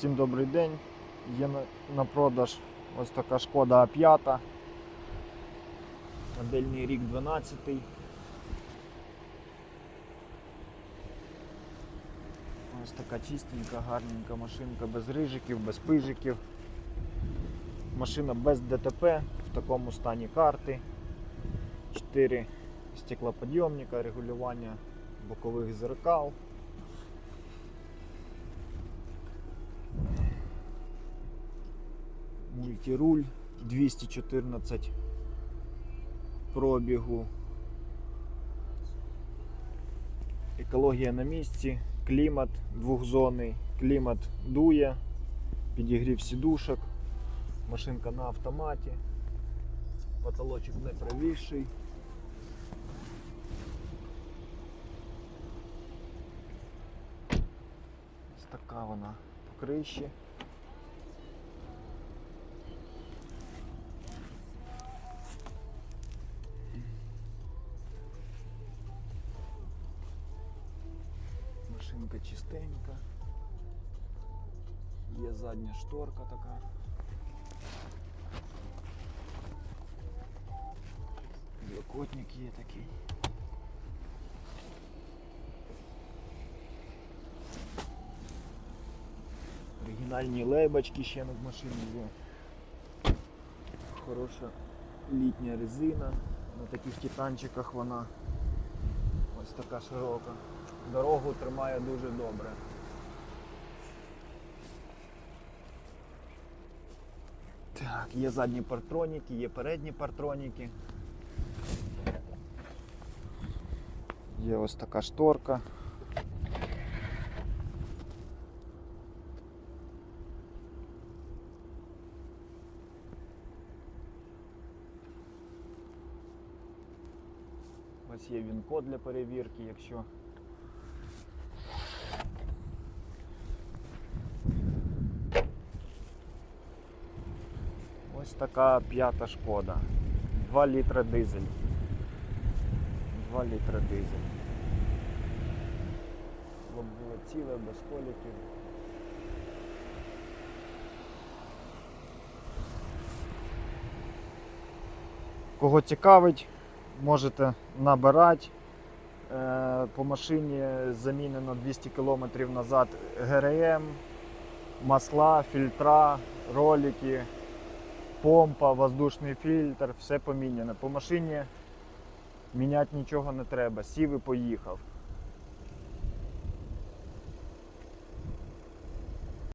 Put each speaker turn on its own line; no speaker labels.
Всім добрий день. Є на, продаж ось така шкода А5. Модельний рік 12. Ось така чистенька, гарненька машинка, без рижиків, без пижиків. Машина без ДТП, в такому стані карти. 4 стеклоподйомника, регулювання бокових зеркал. Мультируль 214 пробігу. Екологія на місці, клімат двохзонний, клімат дує, підігрів сідушок, машинка на автоматі, потолочок не правіший. Ось така вона по криші. Машинка чистенька. Є задня шторка така. Блокотник є такий. Оригінальні лейбочки ще над машиною є. Хороша літня резина. На таких титанчиках вона ось така широка. Дорогу тримає дуже добре. Так, є задні партроніки, є передні партроніки. Є ось така шторка. Ось є він-код для перевірки, якщо Ось така п'ята шкода. 2 літра дизель. 2 літра дизель. Лоб було ціле, без коліків. Кого цікавить, можете набирати. Е, По машині замінено 200 км назад ГРМ, масла, фільтра, ролики помпа, воздушний фільтр, все поміняно. По машині міняти нічого не треба. Сів і поїхав.